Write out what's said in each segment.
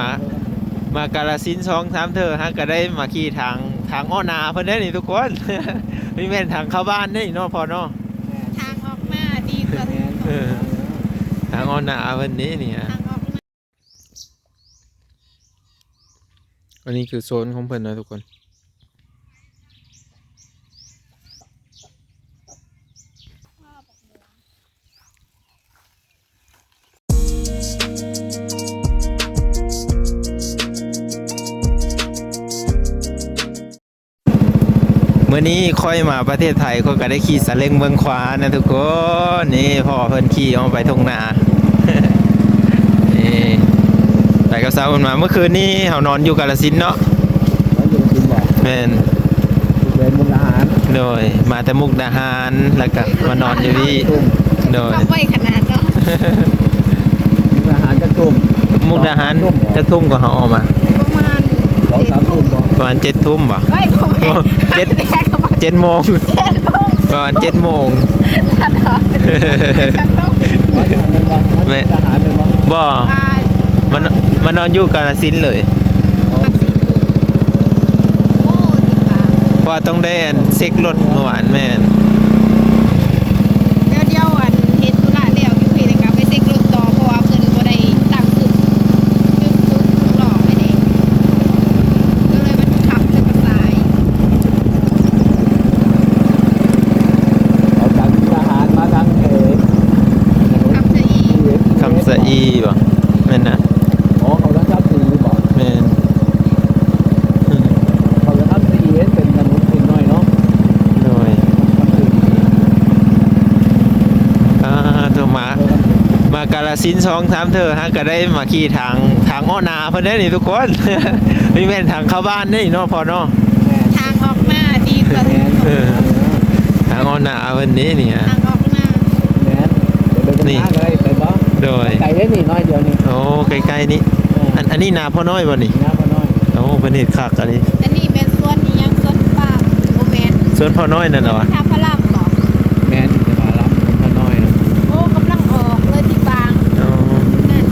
มา มากาลสินธุ์สองสามเธอฮะก็ได้มาขี่ทางทางอ้อนาเพิ่นได้นี่ทุกคนไม่แม่นทางเข้าบ้านนี่เนาะพอเนาะทางออกมาดีกว่าเออทางอ้อนาเพิ่นนี้นี่ฮะทางออกมาอันนี้คือโซนของเพิ่นนะทุกคน เมื่อนี้ค่อยมาประเทศไทยก็ก็ได้ขี่สาเล้งเมืองขวานะทุกคนนี่พ่อเพิ่นขี่ออกไปทงนานี่ไปกับสาวเพิ่นมาเมื่อคืนนี้เฮานอนอยู่กาฬสินธุ์เนาะเขาอยู่กินบ่แม่นอยู่เป็นมุกอาหารโดยมาแต่มุกดาหารแล้วก็มานอนอยู่ที่ตุ่มโดยเข้าไปขนาดเนาะมุกอาหารจะตุ่มมุกดาหารจะทุ่มก็เฮาออกมาประมาณสองสามตุ่มบ่ประมาณ7ทุ่มบ่เฮ้ยผม เห็นเจ็ดแค่ประมาณ7โมงเจ็ดโมงประมาณ7โมงตัดออกตัดออกร้อยอาหารเป็นบ่มุกอาหารเป็นบ่บ่อ่ามันมานอนอยู่กาฬสินธุ์เลยโอ้ดีกว่าเพราะว่าต้องได้อันเซ็กรถเมื่อวานแม่น เดี๋ยวเดี๋ยวอันเฮ็ดธุระแล้วอยู่พี่นะครับไปเซ็กรถต่อเพราะว่าเพิ่นบ่ได้ตั้งขึ้นคือคือหล่อไม่ได้ก็เลยมันขับจะกระสาย เอาจากมุกอาหารมาทางเอ ขับจะอีก คำสะอีบ่แม่นนะอ๋อเขาจะทับสีบ่แม่นเขาจะทับสีเป็นมนุษย์เป็นน้อยเนาะโดยทับสีอ่าตัวมามากาลสินธุ์สองสามเธอฮะก็ได้มาขี่ทางทางอ้อนาเพิ่นได้นี่ทุกคนไม่แม่นทางเข้าบ้านนี่เนาะพอเนาะแม่ทางออกมาดีกว่าแม่เออทางอ้อนาเพิ่นนี้นี่ฮะทางออกมาแม่เดี๋ยวไปเป็นน้าก็ได้ไปบ่ โดยไก่ได้นี่น้อยเดียวนี่โอ้ใกล้ๆนี่อันอันนี้นาพ่อน้อยบ่นี่น้าก็น้อยโอ้เพิ่นเฮ็ดคักอันนี้อันนี้เป็นส่วนนี้ยังส่วนปากโอแมนส่วนพ่อน้อยนั่นน่ะวะทางพระรามสองแม่จะมารับก็น้อยนะโอ้กำลังออกเลยที่บางอ๋อนั่น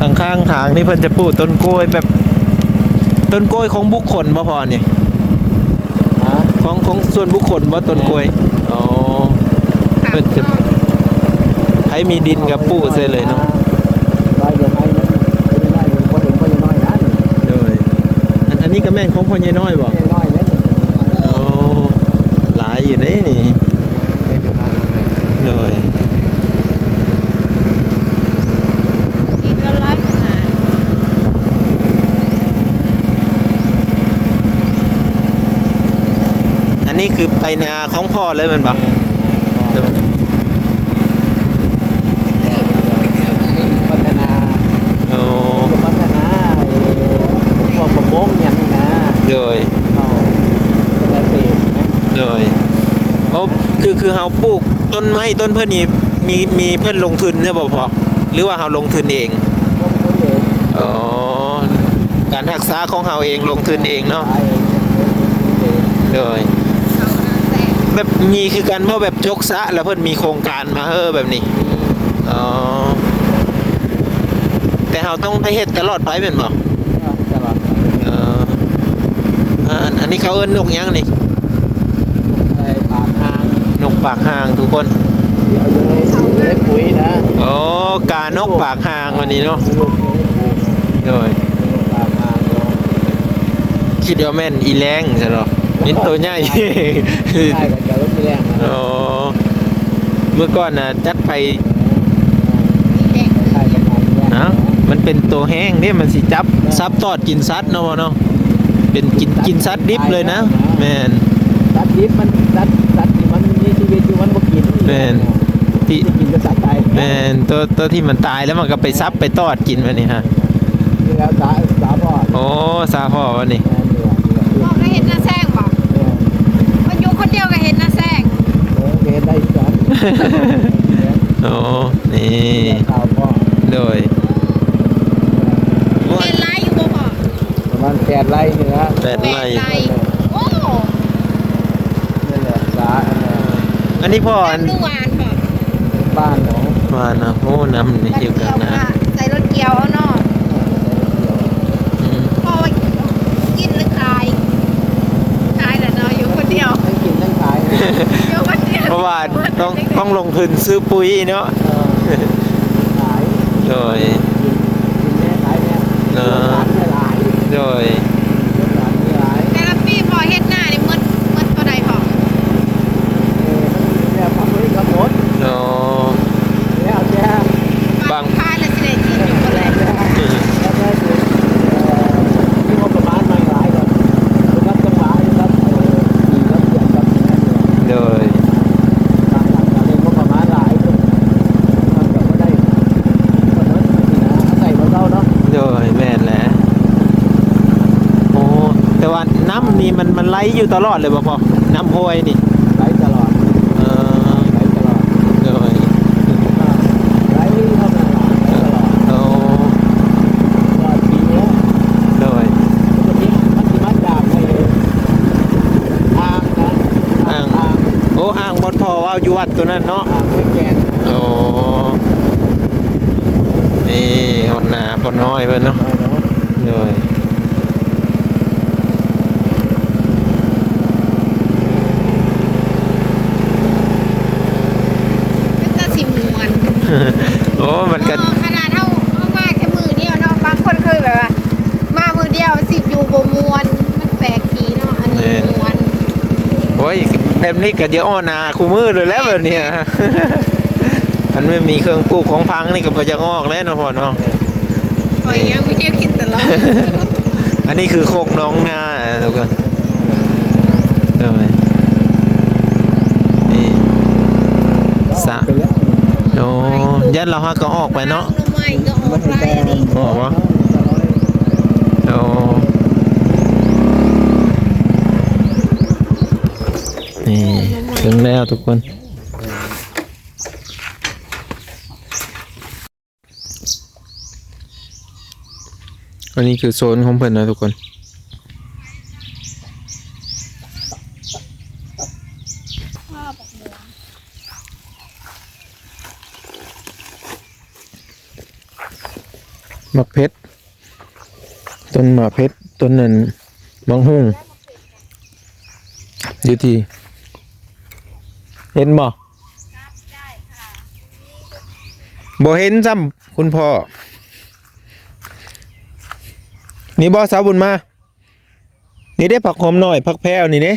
ข้างข้างทางนี่เพิ่นจะปลูกต้นกล้วยแบบต้นกล้วยของบุคคลบ่พอนี่ฮะของของส่วนบุคคลบ่ต้นกล้วยอ๋อขับเพิ่นจะ ใครมีดินกับปลูกเสียเลยเนาะได้ยังไงนะไม่ได้เลยพอเห็นพอยังน้อยนะโดยอันอันนี้ก็แม่นของพ่อใหญ่น้อยบ่น้อยเล่นโอ้หลายอยู่เด้นี่เลยดินละลายขนาดอันนี้คือไปนาของพ่อเลยแมันบ่ พัฒนา โอ้ พัฒนาพวกประมงอย่างนี้นะ โดย เขาเกษตรนะ โดยโอ้คือคือเฮาปลูกต้นไม้ต้นเพิ่นนี่มีมีเพิ่นลงทุนใช่บ่พ่อหรือว่าเฮาลงทุนเองพวกคนเด็กอ๋อการรักษาของเฮาเองลงทุนเองเนาะขายเด็กโดยเขาแต่แบบมีคือกันเพราะแบบจกซะแล้วเพิ่นมีโครงการมาเฮ้อแบบนี้อ๋อแต่เราต้องไปเฮ็ดตลอดไปเป็นบ่ตลอดเอออ่าอันนี้เขาเอิ้นนกหยังนี่ในปากทางนก ปากห่างทุกคนเดี๋ยวอยู่ในอยู่ในปุ๋ยนะโอ้กานกปากห่างวันนี้เนาะลูกอยู่ในปุ๋ยโดยปากทางเนาะคิดว่าแม่นอีแรงใช่หรอนินตัวใหญ่ใช่กับเจ้ารถแรงนะอ๋อเมื่อก่อนน่ะจัดไปแดงใช่กับเจ้ารถแรงนะมันเป็นตัวแห้งเนี่ยมันสิจับซับตอดกินซัดเนาะบ่เนาะเป็นกินกินซัดดิบเลยนะ แม่นสัตว์ดิบมันสัตว์สัต ว์ที่มันมีชีวิตอยู่มันบ่กินแม่น ที่ที่กินก็สัตว์ตายแม่นตัวตัวที่มันตายแล้วมันก็ไปซับไปตอดกินมันนี่ฮะนี่แล้วสาสาพ่อโอ้ซาพ่อวันนี้แม่นี่ว่านี่ว่าพ่อก็เห็นหน้าแซงบอกแม่มันอยู่คนเดียวก็เห็นหน้าแซงเออเห็นได้อีกแล้วโอ้นี่ข่าวพ่อโดยเห็นไล่อยู่บ่พ่อประมาณแปดไร่นี่นะแปดแปไร่ดไล่โอ้ นี่แหละสาอันนั้น อันนี้พ่ออันตู้วานค่ะบ้านเนาะวานนะโอ้น้ำนี่อยู่กันนะใส่รถเกียวเอาเนาะพ่อกินหรือขายขายแต่เนาะอยู่คนเดียวทั้กินทั้งขายอยู่คนเดียวเพราะว่าต้องต้องลงทุนซื้อปุ๋ยเนาะขายโดยกินแม่ขายแม่เนาะโดย ไหลอยู่ตลอดเลยบ่พอน้ำห้วยนี่ไหลตลอดเออไหลตลอดโดยไหลเท่านั้นล่ะไหลตลอดโอ้ตลอดปีเนี้ยโดยมันสิมันสิมาจากไอ้อ่างนะอ่างอ่างโอ้อ่างบนพอว่าอยู่วัดตัวนั้นเนาะอ่างไม่แกนโอ้นี่หดหนาพอน้อยเพิ่นเนาะโดย เป็นตาสิม่วน โอ้มันก็ เออขนาดเท่าเท่ามาแค่มือเดียวเนาะบางคนเคยแบบว่า มามือเดียวสิอยู่บ่มวนมันแปลกดีเนาะอันนี้มวน โอ้ย แบบนี้ก็เดี๋ยวอ้อหนาคู่มือเลยแล้วแบบเนี้ยมันไม่มีเครื่องปลูกของพังนี่ก็บ่จะงอกแล้วเนาะพ่อเนาะคอยยังไม่เที่ยวคิดตลอดอันนี้คือโคกน้องนาทุกคนเออนี่สะไปแล้วโอ้ยันเราฮะก็ออกไปเนาะหน่อไม้ก็ออกไรอันนี้ออกวะโอ้ นี่ถึงแล้วทุกคนอันนี้คือโซนของเพิ่นนะทุกคนมะเพชรต้นมะเพชรต้นนั้นมังหุ่งอยู่ที่ เห็นบ่บ่เห็นซ้ำคุณพ่อ นี่บ่สาวบุญมา นี่ได้ผักหอมหน่อยผักแพรวนี่เด้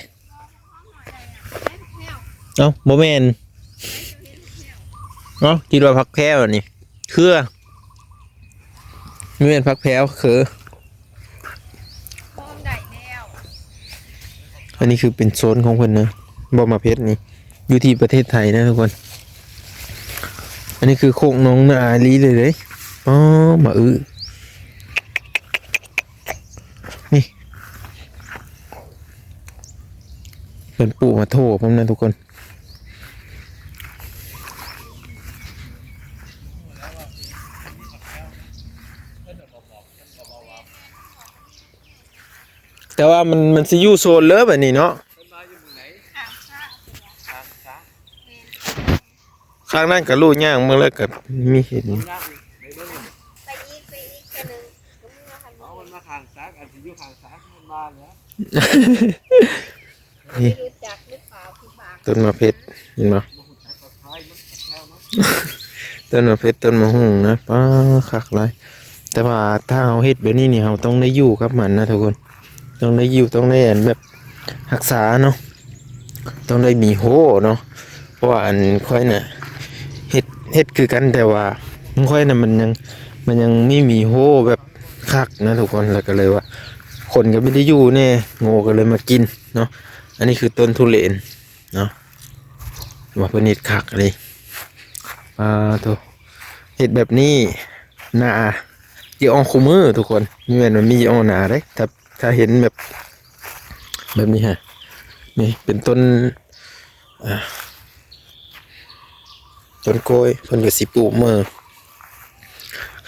เอ้าบ่แม่นเอ้าคิดว่าผักแพรวนี่เครือนี่เป็นพักแพ้วคือพร้อมได้แล้วอันนี้คือเป็นโซนของเพิ่นนะบอมาเพชรนี่ อยู่ที่ประเทศไทยนะทุกคน อันนี้คือโคกน้องนาลีเลยเลยอ๋อมาอื้อนี่เป็นปู่มาโทษผมนะทุกคนแต่ว่ามันมันสิอยู่โซนเลิฟแบบนี้เนาะ ข้างนั้นกับลูกย่างเมื่อแล้วกับมีเห็นไปอีกไปอีกแค่นึงก็มีมาคันเอามันมาข้างซักอันที่อยู่ข้างซักมันมาแล้วนี่รู้จักหรือเปล่าพี่บางต้นมะเพชรเห็นไหมต้นมะเพชรต้นมะฮุ่งนะป้าคักไรแต่ว่าถ้าเอาเฮ็ดแบบนี้นี่เราต้องได้อยู่กับมันนะทุกคน ต้องได้อยู่ต้องได้อันแบบรักษาเนาะต้องได้มีโหเนาะเพราะว่าอันค่อยน่ะเฮ็ด เฮ็ดคือกันแต่ว่ามันค่อยน่ะมันยังมันยังไม่มีโหแบบคักนะทุกคนแล้วก็เลยว่า คนก็ไม่ได้อยู่แน่โง่ก็เลยมากินเนาะอันนี้คือต้นทุเรนเนาะว่าเป็นเห็ดคักเลยอ่าตัวเห็ดแบบนี้นาเยอองคูมือทุกคนมีแม่นมันมีอองหนาได้ถ้าถ้าเห็นแบบ แบบนี้ฮะนี่เป็นต้นอ่า ต้นกล้วยเพิ่นก็สิปลูกมือ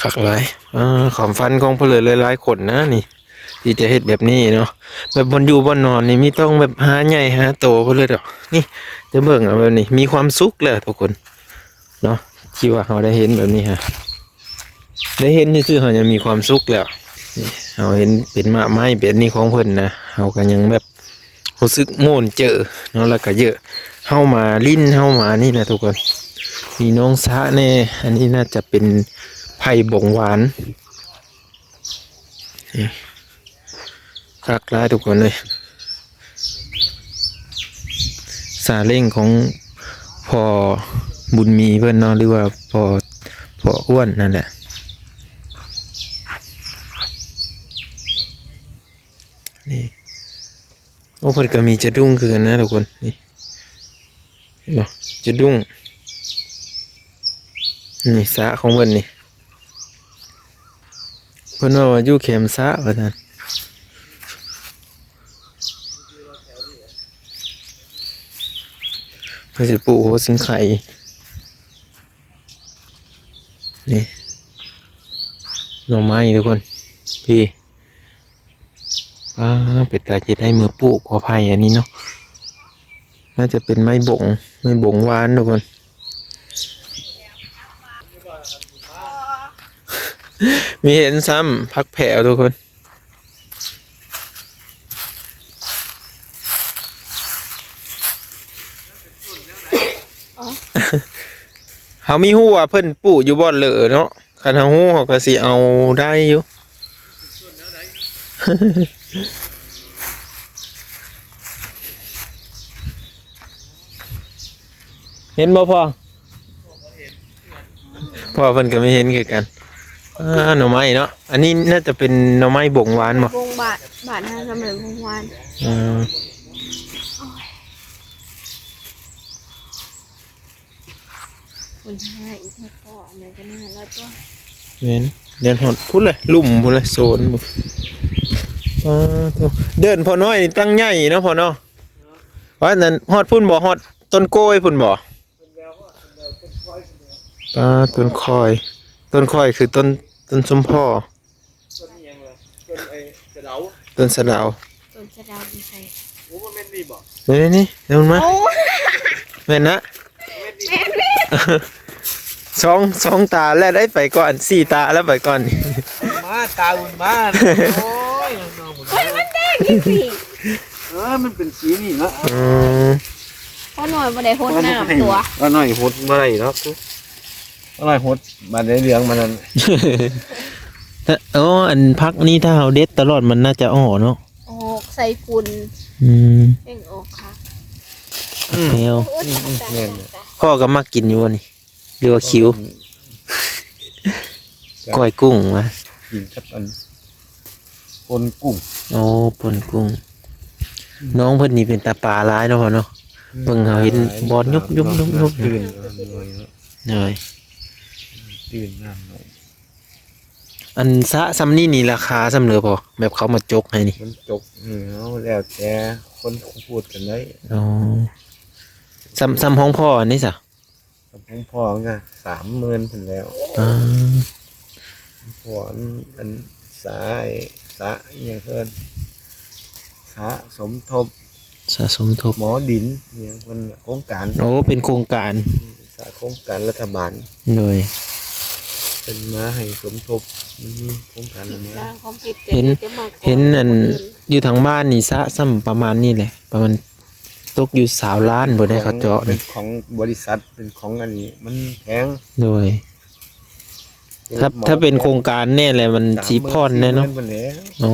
คักหลายอ่าความฟันของเพนเลยหลายๆคนนะนี่ที่จะเฮ็ดแบบนี้เนาะแบบบนอยู่บนนอนนี่มีต้องแบบหาใหญ่หาโตเพนเลยดอกนี่จะเบิ่งเอาแบบนี้มีความสุขเลยทุกคนเนาะที่ว่าเราได้เห็นแบบนี้ฮะได้เห็นซื่คือเราจะมีความสุขแล้วเราเห็นเป็นมะไม้เป็นนี่ของเพิ่นนะเราก็ยังแบบรู้สึกโม่นเจอเนาะแล้วก็เยอะเฮามาลิ้นเฮามานี่นะทุกคน มีน้องซะแน่ อันนี้น่าจะเป็นไผ่บงหวานนี่คักร้ายทุกคนเลยซาเล้งของพอบุญมีเพื่อนเนาะหรือว่าพอพออ้วนนั่นแหละนี่โอ้เพิ่นก็มีจะดุ้งคือกันนะทุกคนนี่เจะดุ้ง นี่สระของเพิ่นนี่เพิ่นว่าว่าอยู่เข็มสระว่าซั่นเพิ่นสิปลูกหัวสิงไข่นี่หน่อไม้ทุกคน พี่อ่าเป็ดตาจะได้มือปลูกขออภัยอันนี้เนาะน่าจะเป็นไม้บงไม้บงหวานทุกคน มีเห็นซ้ำพักแผ่วทุกคน เขามีหู้ว่าเพิ่นปลูกอยู่บ่อนเหลอเนาะคันเขาหู้เขาก็สิเอาได้อยู่เห็นบ่พ่อ พ่อเพิ่นก็ไม่เห็นคือกันอ่าหน่อไม้เนาะอันนี้น่าจะเป็นหน่อไม้บ่งหวานบ่วงบาทบาทห้าสำเร็จวงวานอืมคนห้าอีกแค่ก็อันไหนก็น่าแล้วก็เห็นเดินหดพุ่นเลยลุ่มพุ่นเลยโซนบ่อ่าโถ่เดินพอน้อยนี่ตั้งใหญ่เนาะพ่อเนาะว่านั้นฮอดพุ่นบ่ฮอดต้นโกล้วยพุ่นบ่ อ่าต้นคอย ต้นคอยคือต้นต้นสมพ่อต้นยังเลยต้นไอ้กระเดาต้นสะเดาวต้นสะดาวดีใส่โอ้มันเป็นนี่บ่นี่นี่นี่เดี๋ยวมันมาโอ้แม่นนะแม่แม่สองสองตาแล้วได้ไปก่อนสี่ตาแล้วไปก่อน มาตาอุ่นมาโอ้ยน้องหมดเฮ้ยมันแดงนี่สิเออมันเป็นสีนี่เนาะอืมพ่อหน่อยบ่ได้โหดน้ำตัวว่าหน่อยหดมาไรเนาะ ว่าหน่อยหดมาในเรื่องมันนั่นถ้าอ๋ออันพักนี้ถ้าเราเด็ดตลอดมันน่าจะอ่อเนาะออกใส่ฝุ่นอืมเพ่งออกค่ะแมวโอ้ยตายตายตายตายพ่อก็มากินอยู่วะนี่เรียกว่าคิวก้อยกุ้งวะกินกับอันคนกุ้งโอ้ปนกุ้ง น้องเพิ่นนี่เป็นตาปลาร้ายเนาะพ่อเนาะเบิ่งเขาเห็นบอลยุบยุบยุบยุบตื่นเหนื่อย ตื่นน้ำหน่อยอันซะซัมนี่นี่ราคาสำเหลือพอแบบเขามาจกให้นี่มันจกเหนียวแล้วแต่คนพูดกันได้อ๋อซ้ำซ้ำห้องพ่ออันนี้สะกับผมพ่อก็สามหมื่นถึงแล้วอ่าพ่ออันอันสายสะอหย่างเพิ่นสะสมทบสะสมทบหมอดินเนี่ยมันโครงการโอ้เป็นโครงการสะโครงการรัฐบาลเลย เป็นมาให้สมทบมีโครงการอะไรสร้างความผิดเห็นจะมาก่อเห็นอันอยู่ทางบ้านนี่ซะซ้ำประมาณนี้แหละประมาณตกอยู่สาวล้านบ่ได้เขาเจาะเป็นี่นของบริษัทเป็นของอันนี้ มันแพงโดยถ้าถ้าเป็นโครงการแน่เลยมันสีพอนแน่เนาะสมหมื่สี่หมื่แล้วโอ้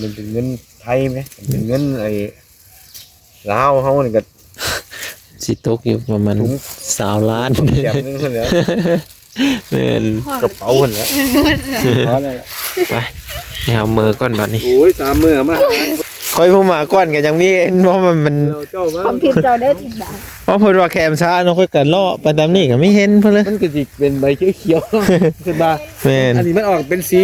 มันเป็นเงินไทยไหมมันเป็นเงินไอ้ลาวเขาเนี่ยก็สิตกอยู่ประมาณถุงสาวล้าน แจกนึงคนแล้ว แม่นกระเป๋าคนแล้วพอแล้วไปไปเอามือก่อนบัดนี้โอ้ยสามมือมาคอยผู้มาก่อนก็ยังมีเห็นว่ามันมันเราเจ้ามาความผิดเราได้ผิดบ้างเพราะเพิ่นว่าแคมช้าเนาะค่อยกันเลาะไปตามนี้ก็ไม่เห็นเพิ่นเลย มันก็สิเป็นใบเขียวๆขึ้นมาแม่นอันนี้มันออกเป็นสี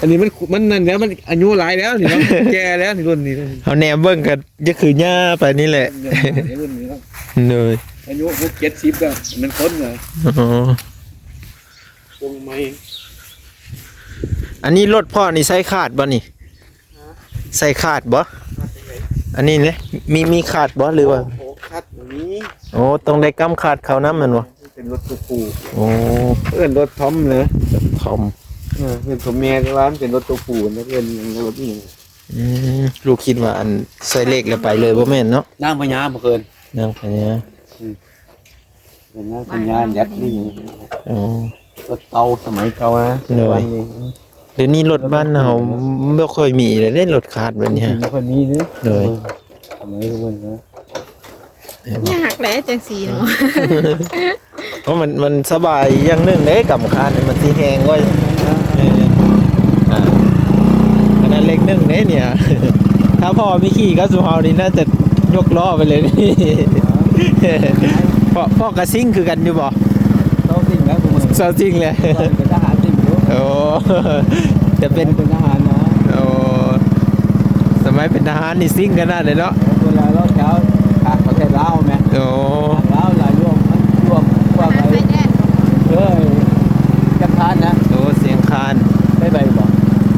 อันนี้มันมันนั่นแล้วมันอายุหลายแล้วนี่เนาะแก่แล้วนี่รุ่นนี้รุ่นนี้เอาแนมเบิ่งก็จะคือหญ้าไปนี่แหละรุ่นนี้เนาะเลยอายุหกเจ็ดสิบแล้วมันคนเหรออ๋อ วงไม้อันนี้รถพ่อนี่ใส่ขาดบ่นี่ใส่ขาดบ่อันนี้เนี่ยมีมีขาดบ่หรือว่าโอ้คัดอย่างนี้โอ้ต้องได้กำขาดเขาน้ำมันบ่เป็นรถตู้ปูโอ้เพื่อนรถทอมเลยทอมเออเป็นผมแม่ที่ร้านเป็นรถตู้ปูนะเพื่อนรถนี่อืมลูกคิดว่าอันใส่เลขแล้วไปเลยบ่แม่นเนาะนั่งพญาเมื่อคืนนั่งไปเนี่ยเป็นงานเป็นงานยัดนี่อ๋อรถเตาสมัยเก่านะเหนื่อย เดี๋ยวนี้รถบ้านเราไม่ค่อยมีเลยได้รถขาดแบบนี้ฮะมีคนนี้นึเลย สมัยทุกคนนะยากแหละจังสีเนาะเพราะมันมันสบายอย่างหนึงเด้กำคาญมันสีแหงก็เอออ่าอันนั้นเล็กหนึงเด้เนี่ย ถ้าพ่อมีขี่ก็สุเฮานี่น่าจะยกล้อไปเลยนี่ พ่อพ่อกระซิ่งคือกันอยู่บ่เตา สิ่งแล้วคุณเซาจริงเลยเป็นทหารสิ่งรู้โอ้จะเป็นเป็นทหารนะโอ้สมัยเป็นทหารนี่ซิ่งกันน่าเลยเนาะเวลาเราเช้าทางประเทศลาวแม่โอ้ทางลาวหลายร่วมร่วมว่าทางไปไปแดนเอ้ยจักรพรรดินะโอ้เสียงคานได้ไปบอก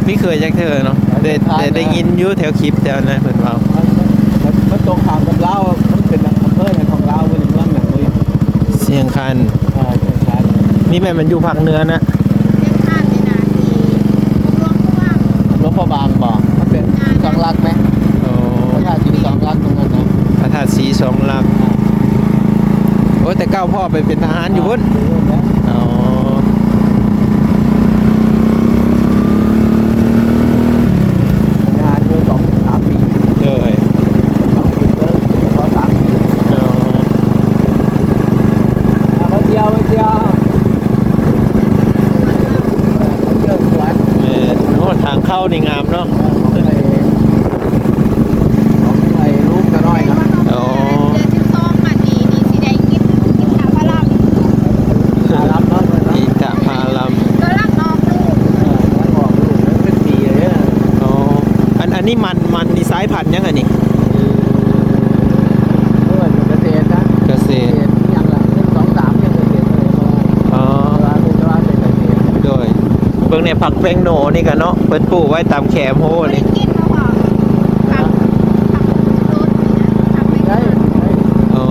ไม่เคยจักเธอเนาะแต่แต่ได้ยินอยู่แถวคลิปแถวนั้นเพิ่นเว่ามันมันมันตรงข้ามกับลาวมันเป็นอำเภอในของลาวเป็นเมืองหนังเลยเสียงคาน อ่าจักรพรรดิ นี่แม่มันอยู่ภาคเหนือนะเส้นทางในนาทีรวมผู้ว่าหลวงพ่อบางบอกมันเป็นสองลักษณ์ไหมโอ้พระธาตุที่สองลักษณ์ตรงนั้นนะพระธาตุสีสองลำโอ้แต่เก้าพ่อไปเป็นทหารอยู่พุ่นอ๋องานเมื่อสองสามปี เลย สองปีก็ขอสามปี อ๋อ อะมาเที่ยวมาเที่ยวมาเที่ยวสวน แม่นโอ้ทางเข้านี่งามเนาะ ของไอ้ของไอ้ลูกกระน้อยนะ เดือนที่สองมาดีนี่สิได้กินกินข้าวพะลำ อารับเนาะเนาะ อิตะพาลัม ก็รักน้องลูก เออมันบอกลูกมันเป็นปีเลยนะ อ๋ออันอันนี้มันมันนี่สายพันธุ์ยังไงนี่ เมื่อวันเกษตรนะ เกษ เก ตร ษตรยังละหนึ่งสองสามยังเกษตรเลยเพราะว่า อ๋อ เวลาเป็นว่าเป็นเกษตร โดยเบิ่งในผักแป้งโหนนี่กันเนาะเพิ่นปลูกไว้ตามแคมโหบ่ได้นี่กินเพราะว่าทำทำรถนี่นะทำไม่ได้ได้ได้อ๋อ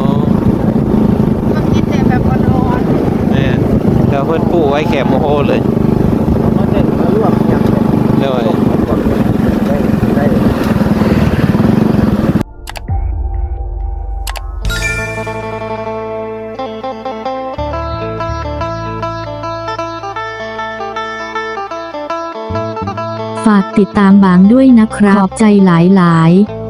มันกินแต่แบบอ่อนแม่แล้วเพิ่นปลูกไว้แคมโหเลย ติดตามบางด้วยนะครับ ขอบใจหลายๆ